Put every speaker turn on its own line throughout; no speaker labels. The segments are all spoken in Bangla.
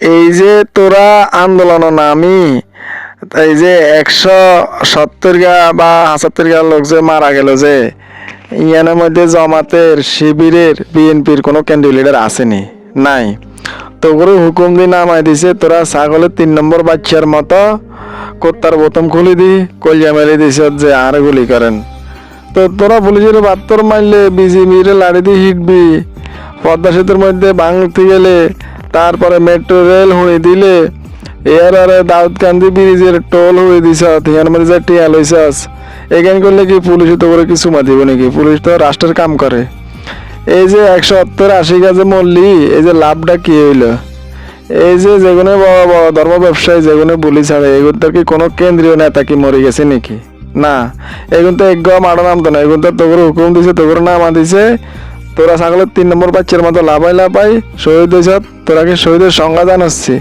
এই যে তোরা আন্দোলন নামি এই যে একশো সত্তর গা বা হাসাত্তর গা লোক যে মারা গেল যে, ইয়ানের মধ্যে জমাতের, শিবিরের, বিএনপির কোনো কেন্দ্রীয় লিডার আসেনি, নাই। তো করে হুকুম দিয়ে নামাই দিছে, তোরা ছাগলের তিন নম্বর বাচ্চার মতো কোত্তার বোতম খুলি দি কলিয়া মেলে দিছে যে আর গুলি করেন। তো তোরা পুলিশের বাত্তর মারলে, বিজিবির লাড়ি দিয়ে হিটবি। পদ্মা সেতুর মধ্যে ভাঙতে গেলে তারপরে মেট্রো রেল হুঁড়ি দিলে এর আরে দাউদকান্দি ব্রিজের টোল হয়ে দিছ ইয়ার মধ্যে যে টিয়া লইছস এখান করলে কি পুলিশ তো করে কিছু মা দিব নাকি? পুলিশ তো রাষ্ট্রের কাম করে। এই যে একশো সত্তর আশি গাছে মরলি এই যে লাভটা কি হইল? এই যে যেগুলো বড় বড় ধর্ম ব্যবসায়ী যেগুলো বলি ছাড়ে এগুলোর কি কোনো কেন্দ্রীয় নেতা কি মরে গেছে নাকি? না এগুলো তো এক মারা নামতো না এগুলো তো তোর হুকুম দিছে তোর নামা দিছে তোরা ছাগলের তিন নম্বর বাচ্চার মতো লাভাই লাভাই শহীদ হয়েছ তোরা কি শহীদের সংজ্ঞা জানাচ্ছি?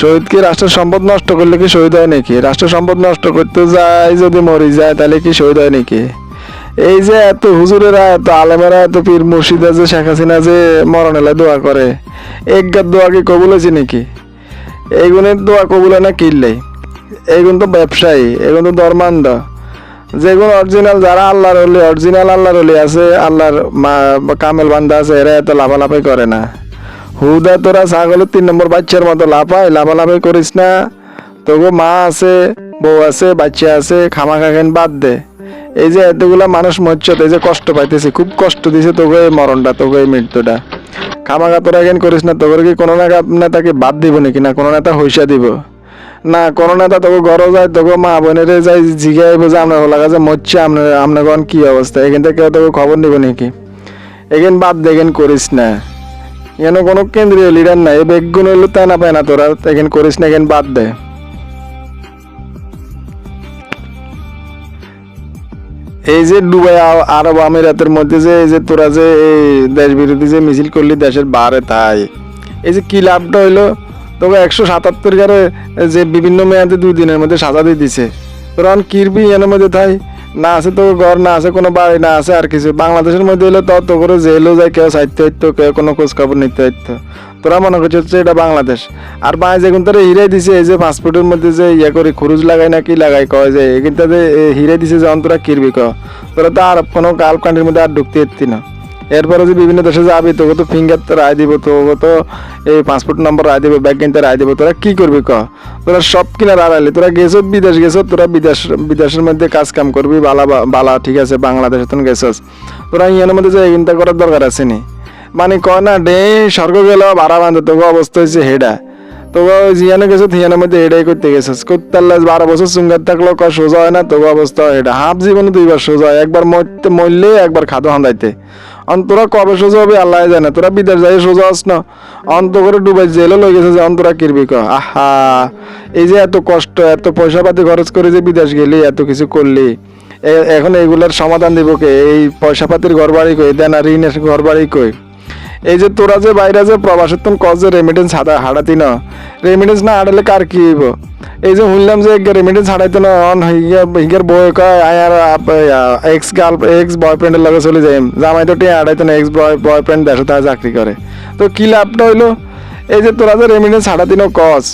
শহীদ কি রাষ্ট্রের সম্পদ নষ্ট করলে কি শহীদ হয় নাকি? রাষ্ট্রের সম্পদ নষ্ট করতে যায় যদি মরি যায়, তাহলে কি শহীদ হয় নাকি? এই যে এত হুজুরেরা, এত আলেমেরা, এত পীর মুর্শিদা যে শেখ হাসিনা যে মরণ এলে দোয়া করে একগার দোয়া কি কবুল হয়েছে নাকি? এইগুনের দোয়া কবুল হয় না কিনলেই এইগুন তো ব্যবসায়ী, এগুন তো ধর্মান্ধ। যেগুলো অরিজিনাল যারা আল্লাহর হলি অরিজিনাল আল্লাহর হলি আছে, আল্লাহর কামেল বান্দা আছে, এরা এত লাফালাফি করে না। হুদা, তোরা ছাগলের তিন নম্বর বাচ্চার মতো লাফাই লাফালাফি করিস না। তোকে মা আছে, বউ আছে, বাচ্চা আছে খামা খাখেন বাদ দে। এই যে এতগুলা মানুষ মরছে এই যে কষ্ট পাইতেছে, খুব কষ্ট দিছে তোকে এই মরণটা তোকে এই মৃত্যুটা। খামাখা তোরা এখান করিস না তোকে কি কোনো না নেতাকে বাদ দিব নাকি না? কোনো নেতা হইসা দিব? না, কোনো নেতা তোকে ঘর যায় তোকে মা বোনের যাই জিগাইব যে আপনার লাগা যে মরছে আপনার আপনার কোন কি অবস্থা? এখান থেকে তোকে খবর নিব নাকি? এখান বাদ দেখেন করিস না। এখানে কোনো কেন্দ্রীয় লিডার নাই, বেগুন হইল তাই না পায় না তোরা, এখান করিস না, এখান বাদ দে। এই যে দুবাই আরব আমিরাতের মধ্যে যে, এই যে তোরা যে, এই দেশ বিরোধী যে মিছিল করলি, দেশের বারে তাই। এই যে কি লাভটা হইল? তোকে একশো সাতাত্তর গারে যে বিভিন্ন মেয়াদে দুই দিনের মধ্যে সাজা দিয়ে দিছে। এখন কিরবি এর মধ্যে তাই? না আছে তোর ঘর, না আছে কোনো বাড়ি, না আছে আর কিছু। বাংলাদেশের মধ্যে হইলে তো তো করে জেলও যায়, কেউ সাহিত্য হইতো, কেউ কোনো খোঁজখবর নিতে হইতো। তোরা মনে করছিস হচ্ছে এটা বাংলাদেশ। আর বাই যেগুন তোরা হিরাই দিছে, এই যে পাসপোর্টের মধ্যে যে ইয়ে করে খুরুজ লাগাই না কি লাগাই কয় যে এখানটাতে হিরাই দিছে যখন তোরা কিরবি ক। তোরা তো আর কোনো কান্ট্রির মধ্যে আর ঢুকতে পারতি না। এরপরে যে বিভিন্ন দেশে যাবি, তোকে তো ফিঙ্গার তো রায় দিব, তোকে তো এই পাসপোর্ট নম্বর রায় দিব ব্যাগ কিনতে রায় দিব, তোরা কি করবি ক? তোরা সব কিনা আড়াইলি তোরা গেছো বিদেশ, গেছো, তোরা বিদেশ, বিদেশের মধ্যে কাজ কাম করবি, বালা বালা, ঠিক আছে, বাংলাদেশে তো গেছস। তোরা ইয়ানের মধ্যে যে এগিনটা করার দরকার আছে নি? মানে কয় না, ডে, স্বর্গ গেল ভাড়া বান্ধে তোকে অবস্থা হয়েছে হেডা। তোকে জিয়ানে গেছো থিয়ানের মধ্যে এটাই করতে গেছিস। করতে বারো বছর চুঙ্গার থাকলেও কয় সোজা হয় না, তোকে অবস্থা হয় এটা হাফ জীবনে দুইবার সোজা হয়, একবার মরতে, মরলে একবার খাদো হান্দাইতে। অন্তরা কবে সোজা হবে? আল্লাহ জানে। তোরা বিদেশ যাই সোজা আস না। অন্ত করে ডুবাই জেলে লই গেছে যে অন্তরা কিরবি ক? আহা! এই যে এত কষ্ট, এত পয়সা পাতি খরচ করে যে বিদেশ গেলি, এত কিছু করলি। এখন এগুলার সমাধান দিব কে? এই পয়সা পাতির ঘর বাড়ি কই? দেনা, ঋণের ঘর বাড়ি কই? এই যে তোরা যে বাইরে যে প্রবাসের তন কজ যে রেমিটেন্স হাতা হারাতি না। রেমিটেন্স না হারালে কার কি হইব? এই যে শুনলাম যে রেমিটেন্স হারাইতে না, অন হিগার বই কয় এক্স গার্ল এক্স বয়ফ্রেন্ডের লগে চলে যাই জামাই তো টিয়া হারাইতে না এক্স বয় বয়ফ্রেন্ড দেশে তারা চাকরি করে। তো কি লাভটা হইল? এই যে তোরা যে রেমিটেন্স হারাতি না কস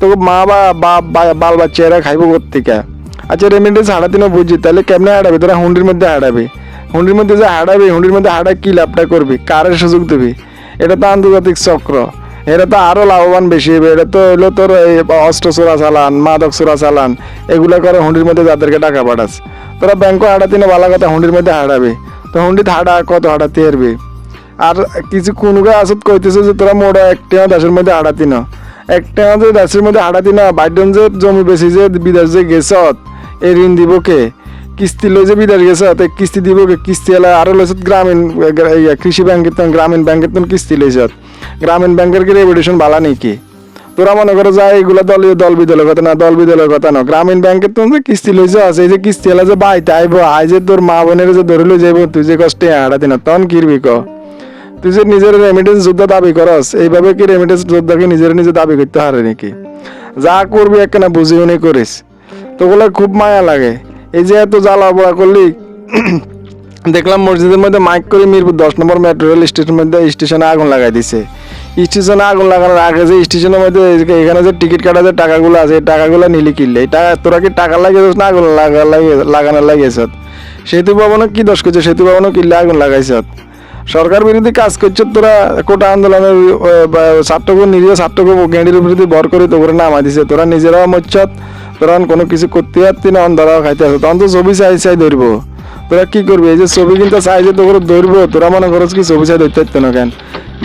তো মা বা বাপ বাল বাচ্চা এরা খাইব কোথেকে আচ্ছা রেমিটেন্স হারাতি না বুঝছি তাহলে কেমনে হারাবি? তোরা হুন্ডির মধ্যে হারাবি। হুন্ডির মধ্যে যে হারাবি হুন্ডির মধ্যে হারা কি লাভটা করবি? কারের সুযোগ দিবি। এটা তো আন্তর্জাতিক চক্র। এটা তো আরও লাভবান বেশি হবে। এটা তো হলো তোর এই অস্ত্র চোরা চালান, মাদক চোরা চালান, এগুলো করে হুন্ডির মধ্যে যাদেরকে টাকা পাঠাস। তোরা ব্যাংকও হাঁটাতি না ভালো কথা হুন্ডির মধ্যে হাঁটাবি। তো হুন্ডিতে হাঁটা, কত হাঁটাতে পারবি আর কিছু কোন আসত কইতেছে যে তোরা মোড়া একটা দেশের মধ্যে হাঁটাতি না। একটা যে দেশের মধ্যে হাঁটাতি না, বাইডন যে জমি বেশি যে বিদেশ যে গেছত এই ঋণ দিব কে? কিস্তি লই যে বিদেশ গেছে, তে কিস্তি দিব কিস্তি এলা আরও লইছত গ্রামীণ কৃষি ব্যাংকের তন গ্রামীণ ব্যাংকের তন কিস্তি লইছত গ্রামীণ ব্যাংকের কি রেপুটেশন ভালো নাকি? তোরা মনে করে যা এগুলা দলীয় দল বিদলের কথা না, দল বিদলের কথা না, গ্রামীণ ব্যাংকের তো যে কিস্তি লইছ আছে, এই যে কিস্তি এলা যে বাইতে আইব আই যে তোর মা বোনের যে ধরে লই যাইব, তুই যে কষ্টে হাঁটাতি না তখন কিরবি ক? তুই যে নিজের রেমিটেন্স যোদ্ধা দাবি করস, এইভাবে কি রেমিটেন্স যোদ্ধাকে নিজের নিজে দাবি করতে হারে নাকি? যা করবি একখানা বুঝি উনি করিস। তো বলে খুব মায়া লাগে। এই যে এত জ্বালা পড়া করলি, দেখলাম মসজিদের মধ্যে মাইক করে মিরপুর দশ নম্বর মেট্রো রেল স্টেশনের মধ্যে স্টেশনে আগুন লাগাই দিছে। স্টেশনে আগুন লাগানোর আগে যে স্টেশনের মধ্যে এখানে যে টিকিট কাটা যে টাকাগুলো আছে, এই টাকাগুলো নিলি কিনলে এই টাকা তোরা কি টাকা লাগিয়েছিস না আগুন লাগা লাগানোর লাগিয়েছ সেতু ভবনও কি দোষ করছে? সেতু ভবনও কিনলে আগুন লাগাইছ সরকার বিরোধী কাজ করছে, তোরা কোটা আন্দোলনের ছাত্রকে নিরীহ ছাত্রকে গেঁড়ির বিরুদ্ধে বর করে তো করে নামা দিছে। তোরা নিজেরাও মচ্ছত তোরা কোনো কিছু করতে পারতি না অন্ধরাও খাইতে আসো। তখন তো ছবি চাই চাই ধরবো। তোরা কি করবি? এই যে ছবি কিন্তু চাই যে তোর ধরবো তোরা মনে করছ কি ছবি চাই ধরতে পারতো না কেন?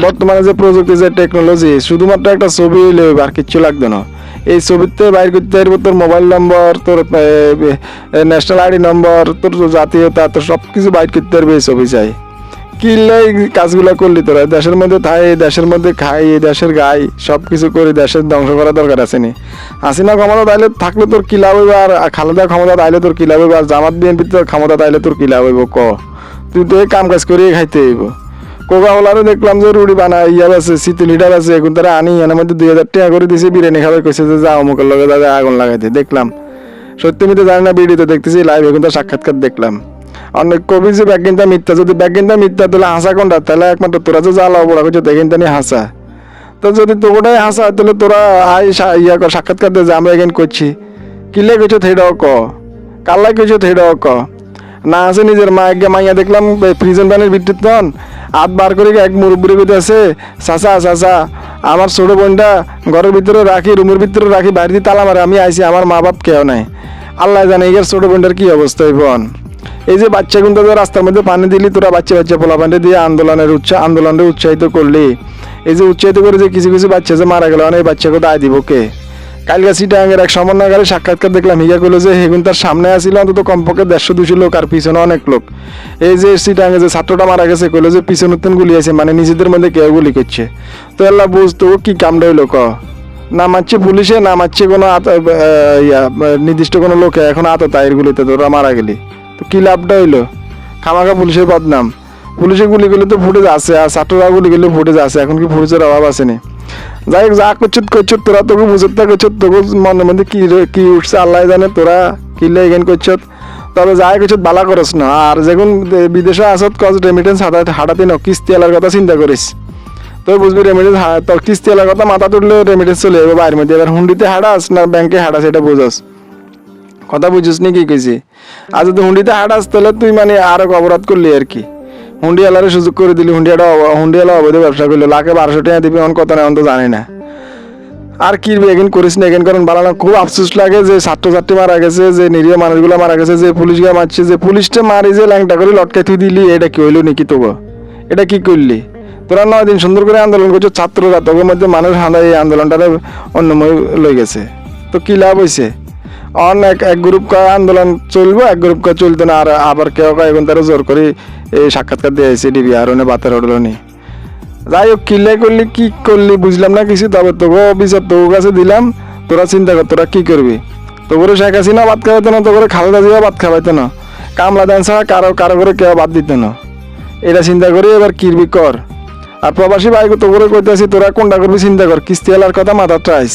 বর্তমানে যে প্রযুক্তি যে টেকনোলজি শুধুমাত্র একটা ছবি হইবে, আর কিচ্ছু লাগতো না। এই ছবিতে বাইর করতে পারব তোর মোবাইল নম্বর তোর ন্যাশনাল আইডি নম্বর তোর জাতীয়তা তোর সব কিছু বাইর করতে পারবে এই ছবি চাই। কিনলে এই কাজগুলো করলি তোরা। দেশের মধ্যে থাই, দেশের মধ্যে খাই দেশের গাই সব কিছু করি, দেশের ধ্বংস করা দরকার আছে নি। হাসিনা ক্ষমতা তাইলে থাকলে তোর কি লাভ হইব আর খালেদা ক্ষমতা তাইলে তোর কি লাভ হইব আর জামাত বিএনপি তোর ক্ষমতা তাইলে তোর কি লাভ হইব, ক। তুই তো এই কাম কাজ করিয়ে খাইতে হইব। কোকা কোলারও দেখলাম যে রুড়ি বানা ইয়া আছে সিটি লিটার আছে, এখন তারা আনি, এর মধ্যে দুই হাজার টাকা করে দিছে, বিরিয়ানি খাবে, কইছে যে যা, অমুকের লগে দাদা আগুন লাগাইতে। দেখলাম। সত্যি মিতে জানি না, ভিডিওতে দেখতেছি লাইভ এখন তার সাক্ষাৎকার দেখলাম। অনেক কবি যে ব্যাগিনটা মিথ্যা, যদি ব্যাগিনটা মিথ্যা, তাহলে হাসা কোনটা? তাহলে একমাত্র তোরা যে জ্বালা বড়া করছ, দেখেন তানি হাসা। তো যদি তোটাই হাসা, তাহলে তোরা আই ইয়া কর, সাক্ষাৎকার দে, যে আমরা এখানে করছি। কিলে কইছো থেডাও ক। কাল্লাই কইছো থেডাও ক। না আছে নিজের মা এক মাইয়া দেখলাম প্রিজন ব্যানের ভিত্তিত তখন হাত বার করে, এক মুরব্বুরি ভিতরে আছে চাচা চাচা আমার ছোট বোনটা ঘরের ভিতরে রাখি, রুমের ভিতরে রাখি বাইরে দিয়ে তালা মারে, আমি আইছি, আমার মা বাপ কেউ নাই। আল্লাহ জানে এর ছোট বোনটার কি অবস্থা হইব এই যে বাচ্চা কিন্তু তোরা রাস্তার মধ্যে পানি দিলি, তোরা বাচ্চা বাচ্চা পোলা পানি দিয়ে আন্দোলনের উৎসাহ আন্দোলনের উৎসাহিত করলি। এই যে উৎসাহিত করে যে কিছু কিছু বাচ্চা যে মারা গেল, এই বাচ্চাকে দায় দিব কে? কালকে সিটাঙ্গের এক সমন্বয়কারী সাক্ষাৎকার দেখলাম, হিগা করল যে হেগুন তার সামনে আসিল অন্তত কমপক্ষে দেড়শো দুশো লোক আর পিছনে অনেক লোক। এই যে সিটাঙ্গে যে ছাত্রটা মারা গেছে, কইলো যে, পিছনে উত্তন গুলি আছে মানে নিজেদের মধ্যে কেউ গুলি করছে। তো আল্লাহ বুঝতো কি কামটা হইল ক? না মারছে পুলিশে, না মারছে কোনো নির্দিষ্ট কোনো লোকে, এখন আত তাইর গুলিতে তোরা মারা গেলি। তো কি লাভটা হইল? খামাখা পুলিশের বদনাম। পুলিশে গুলি গেলে তো ফুটেজ আছে, আর ছাত্ররা গুলি করলে ফুটেজ আছে, এখন কি ফুটেজের অভাব আসেনি? যাই হোক, যা করছত করছত তোরা তোকে বুঝতে করছত তোকে মনের মধ্যে কি কি উঠছে, আল্লাহ জানে তোরা কিলে এগেন করছত তবে যাই করছত বালা করস না। আর যখন বিদেশে আসত কজ রেমিটেন্স হাঁটাতে হাঁটাতে ন, কিস্তি এলার কথা চিন্তা করিস। তুই বুঝবি রেমিটেন্স তোর কিস্তি এলার কথা মাথা তুললে রেমিটেন্স চলে যাবে বাইরের মধ্যে। এবার হুন্ডিতে হাঁটাস না ব্যাংকে হাঁটাস, এটা বুঝস। কথা বুঝিস নি, কি কইছি? আর যদি হুন্ডিতে হাঁটাস তাহলে তুই মানে আরও অপরাধ করলি আর কি। হুন্ডিওয়ালারে সুযোগ করে দিলি, হুন্ডিয়াটা হুন্ডিওয়ালা অবৈধ ব্যবসা করল, লাখে বারোশো টাকা দিবি এমন কথা না এমন তো জানি না। আর কি এগেন করিস না, এগেন করেন ভালো না খুব আফসোস লাগে যে ছাত্রছাত্রী মারা গেছে, যে নিরীহ মানুষগুলো মারা গেছে, যে পুলিশ গিয়ে মারছে, যে পুলিশটা মারি যে ল্যাংটা করে লটকাই তুই দিলি, এটা কি হইল নাকি তোকে এটা কি করলি? তোরা নয় দিন সুন্দর করে আন্দোলন করছ, ছাত্ররা তোকে মধ্যে মানুষ হাঁদা এই আন্দোলনটারে অন্যময় লই গেছে। তো কি লাভ হয়েছে অন এক গ্রুপ কয় আন্দোলন চলবো, এক গ্রুপ কয় চলতো না, আর আবার কেউ কয় এখন তারা জোর করে এই সাক্ষাৎকার দিয়ে এসে দিবি আর ওনে বাতের হলো নি যাই হোক কিলে করলি, কি করলি বুঝলাম না কিছু, তবে তোকে বিচার তোর কাছে দিলাম, তোরা চিন্তা কর, তোরা কি করবি? তোকে শেখ হাসিনা ভাত খাওয়াইতো না তোকে খালেদা জিয়া ভাত খাওয়াইতো না, কামলা দেন ছাড়া কারও কারও করে কেউ বাদ দিত না। এটা চিন্তা করি, এবার কিরবি কর। আর প্রবাসী ভাই তোকে কইতেছি, তোরা কোনটা করবি চিন্তা কর, কিস্তি এলার কথা মাথা ট্রাইস